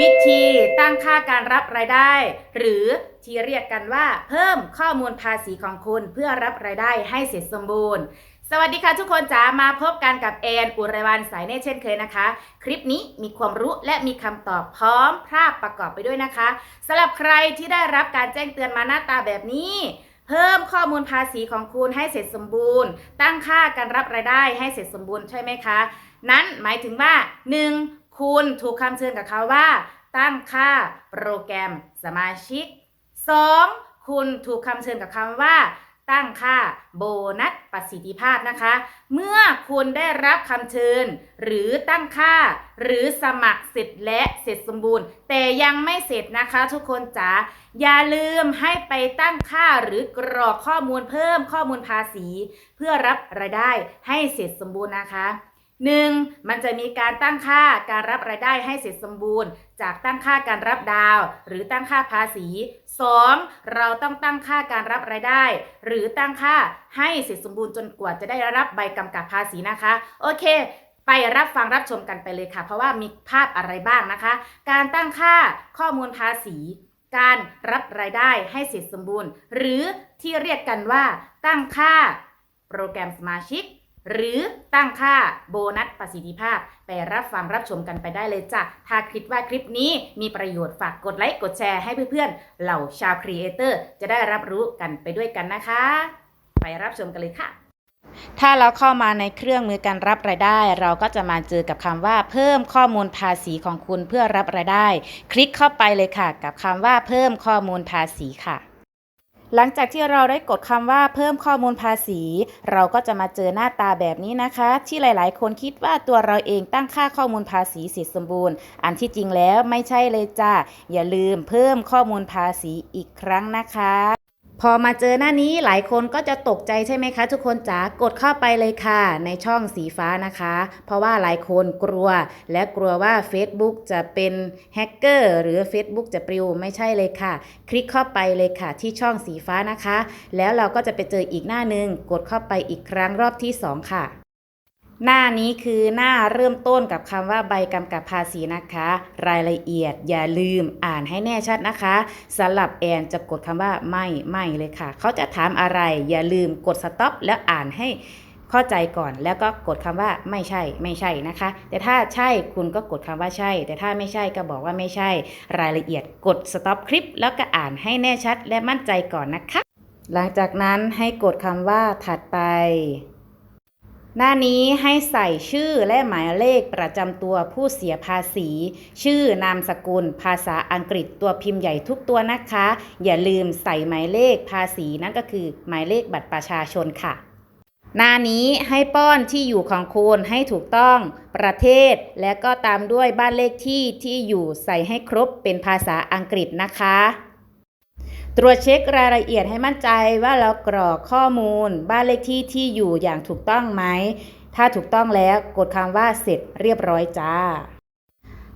วิธีตั้งค่าการรับรายได้ หรือที่เรียกกันว่า เพิ่มข้อมูลภาษีของคุณเพื่อรับรายได้ให้เสร็จสมบูรณ์ สวัสดีค่ะทุกคนจ๋ามาพบกันกับแอนอุไรวันสายเนตรเช่นเคยนะคะ คลิปนี้มีความรู้และมีคำตอบพร้อมภาพประกอบไปด้วยนะคะสำหรับใครที่ได้รับการแจ้งเตือนมาหน้าตาแบบนี้เพิ่มข้อมูลภาษีของคุณให้เสร็จสมบูรณ์ ตั้งค่าการรับรายได้ให้เสร็จสมบูรณ์ใช่ไหมคะ นั้นหมายถึงว่า 1. คุณถูกคำเชิญกับเขาว่า ตั้งค่าโปรแกรมสมาชิก 2. คุณถูกคำเชิญกับคำว่า ตั้งค่าโบนัสประสิทธิภาพนะคะ เมื่อคุณได้รับคำเชิญ หรือตั้งค่า หรือสมัครเสร็จและเสร็จสมบูรณ์ แต่ยังไม่เสร็จนะคะ ทุกคนจ๋าอย่าลืมให้ไปตั้งค่าหรือกรอกข้อมูลเพิ่มข้อมูลภาษี เพื่อรับรายได้ให้เสร็จสมบูรณ์นะคะ หนึ่งมันจะมีการตั้งค่าการรับรายได้ให้เสร็จสมบูรณ์ จากตั้งค่าการรับดาว หรือตั้งค่าภาษี 2. เราต้องตั้งค่าการรับรายได้ หรือตั้งค่าให้เสร็จสมบูรณ์จนกว่าจะได้รับใบกำกับภาษีนะคะ โอเค ไปรับฟังรับชมกันไปเลยค่ะ เพราะว่ามีภาพอะไรบ้างนะคะ การตั้งค่าข้อมูลภาษีการรับรายได้ให้เสร็จสมบูรณ์ หรือที่เรียกกันว่าตั้งค่า โปรแกรมสมาชิก หรือตั้งค่าโบนัสประสิทธิภาพ ไปรับฟังรับชมกันไปได้เลยจ้ะ ถ้าคิดว่าคลิปนี้มีประโยชน์ฝากกดไลค์กดแชร์ให้เพื่อนๆ เหล่าชาวครีเอเตอร์จะได้รับรู้กันไปด้วยกันนะคะ ไปรับชมกันเลยค่ะถ้าเราเข้ามาในเครื่องมือการรับรายได้ เราก็จะมาเจอกับคำว่า เพิ่มข้อมูลภาษีของคุณเพื่อรับรายได้ คลิกเข้าไปเลยค่ะ กับคำว่าเพิ่มข้อมูลภาษีค่ะ หลังจากที่เราได้กดคำว่าเพิ่มข้อมูลภาษี เราก็จะมาเจอหน้าตาแบบนี้นะคะ ที่หลายๆ คนคิดว่าตัวเราเองตั้งค่าข้อมูลภาษีเสร็จสมบูรณ์ อันที่จริงแล้วไม่ใช่เลยจ้าอย่าลืมเพิ่มข้อมูลภาษีอีกครั้งนะคะ พอมาเจอหน้านี้หลายคนก็จะตกใจใช่ไหมคะ ทุกคนจ๋ากดเข้าไปเลยค่ะ ในช่องสีฟ้านะคะ เพราะว่าหลายคนกลัว และกลัวว่า Facebook จะเป็นแฮกเกอร์หรือ Facebook จะปลิวไม่ใช่เลยค่ะ คลิกเข้าไปเลยค่ะ ที่ช่องสีฟ้านะคะ แล้วเราก็จะไปเจออีกหน้าหนึ่งกดเข้าไปอีกครั้งรอบที่ 2 ค่ะ หน้านี้คือหน้าเริ่มต้นกับคำว่าใบกำกับภาษีนะคะ รายละเอียดอย่าลืมอ่านให้แน่ชัดนะคะสำหรับแอนจะกดคำว่าไม่ไม่เลยค่ะ เขาจะถามอะไร อย่าลืมกดสต็อปแล้วอ่านให้เข้าใจก่อนแล้วก็กดคำว่าไม่ใช่ไม่ใช่นะคะ แต่ถ้าใช่คุณก็กดคำว่าใช่ แต่ถ้าไม่ใช่ก็บอกว่าไม่ใช่ รายละเอียดกดสต็อปคลิป แล้วก็อ่านให้แน่ชัดและมั่นใจก่อนนะคะ หลังจากนั้นให้กดคำว่าถัดไป หน้านี้ให้ใส่ชื่อและหมายเลขประจำตัวผู้เสียภาษี ชื่อนามสกุล ภาษาอังกฤษตัวพิมพ์ใหญ่ทุกตัวนะคะ อย่าลืมใส่หมายเลขภาษีนั่นก็คือหมายเลขบัตรประชาชนค่ะ หน้านี้ให้ป้อนที่อยู่ของคุณให้ถูกต้องประเทศ และก็ตามด้วยบ้านเลขที่ที่อยู่ใส่ให้ครบเป็นภาษาอังกฤษนะคะ ตรวจเช็ครายละเอียดให้มั่นใจว่าเรากรอกข้อมูล บ้านเลขที่ที่อยู่อย่างถูกต้องไหม ถ้าถูกต้องแล้วกดคำว่าเสร็จเรียบร้อยจ้า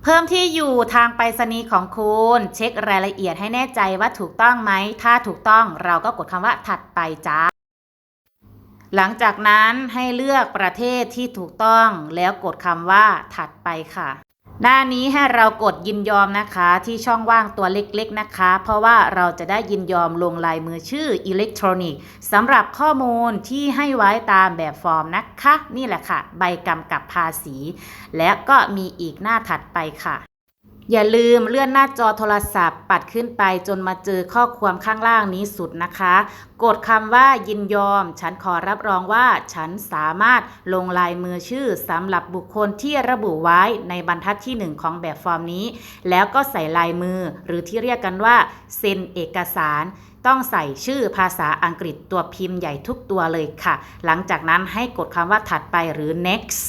เพิ่มที่อยู่ทางไปรษณีย์ของคุณ เช็ครายละเอียดให้แน่ใจว่าถูกต้องไหม ถ้าถูกต้องเราก็กดคำว่าถัดไปจ้า หลังจากนั้นให้เลือกประเทศที่ถูกต้องแล้วกดคำว่าถัดไปค่ะ หน้านี้ให้เรากดยินยอมนะคะที่ช่องว่างตัวเล็กๆนะคะ เพราะว่าเราจะได้ยินยอมลงลายมือชื่ออิเล็กทรอนิกส์สำหรับข้อมูลที่ให้ไว้ตามแบบฟอร์มนะคะ นี่แหละค่ะ ใบกำกับภาษี และก็มีอีกหน้าถัดไปค่ะ อย่าลืมเลื่อนหน้าจอโทรศัพท์ ปัดขึ้นไปจนมาเจอข้อความข้างล่างนี้สุดนะคะ กดคำว่ายินยอม ฉันขอรับรองว่าฉันสามารถลงลายมือชื่อสำหรับบุคคลที่ระบุไว้ในบรรทัดที่ 1 ของแบบฟอร์มนี้ แล้วก็ใส่ลายมือ หรือที่เรียกกันว่าเซ็นเอกสารต้องใส่ชื่อภาษาอังกฤษตัวพิมพ์ใหญ่ทุกตัวเลยค่ะ หลังจากนั้นให้กดคำว่าถัดไปหรือ next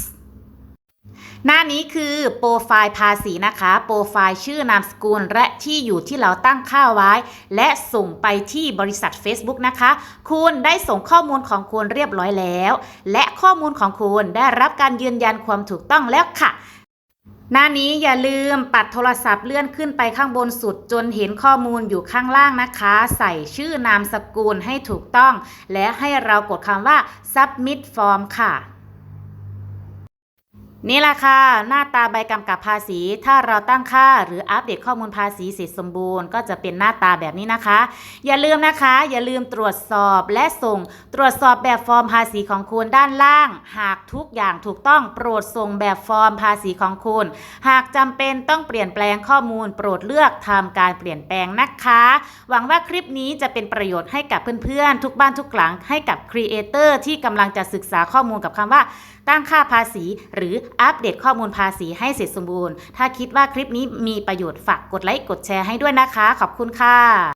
หน้านี้คือโปรไฟล์ภาษีนะคะ โปรไฟล์ชื่อนามสกุลและที่อยู่ที่เราตั้งค่าไว้ และส่งไปที่บริษัท Facebook นะคะ คุณได้ส่งข้อมูลของคุณเรียบร้อยแล้ว และข้อมูลของคุณได้รับการยืนยันความถูกต้องแล้วค่ะหน้านี้อย่าลืมปัดโทรศัพท์เลื่อนขึ้นไปข้างบนสุดจนเห็นข้อมูลอยู่ข้างล่างนะคะ ใส่ชื่อนามสกุลให้ถูกต้อง และให้เรากดคำว่า submit form ค่ะ นี่แหละค่ะ หน้าตาใบกำกับภาษี ถ้าเราตั้งค่าหรืออัปเดตข้อมูลภาษีเสร็จสมบูรณ์ ก็จะเป็นหน้าตาแบบนี้นะคะ อย่าลืมนะคะ อย่าลืมตรวจสอบและส่ง ตรวจสอบแบบฟอร์มภาษีของคุณด้านล่าง หากทุกอย่างถูกต้องโปรดส่งแบบฟอร์มภาษีของคุณ หากจำเป็นต้องเปลี่ยนแปลงข้อมูล โปรดเลือกทำการเปลี่ยนแปลงนะคะ หวังว่าคลิปนี้จะเป็นประโยชน์ให้กับเพื่อนๆ ทุกบ้านทุกหลังให้กับครีเอเตอร์ที่กำลังจะศึกษาข้อมูลกับคำว่าตั้งค่าภาษี หรืออัปเดตข้อมูลภาษีให้เสร็จสมบูรณ์ ถ้าคิดว่าคลิปนี้มีประโยชน์ฝากกดไลค์กดแชร์ให้ด้วยนะคะ ขอบคุณค่ะ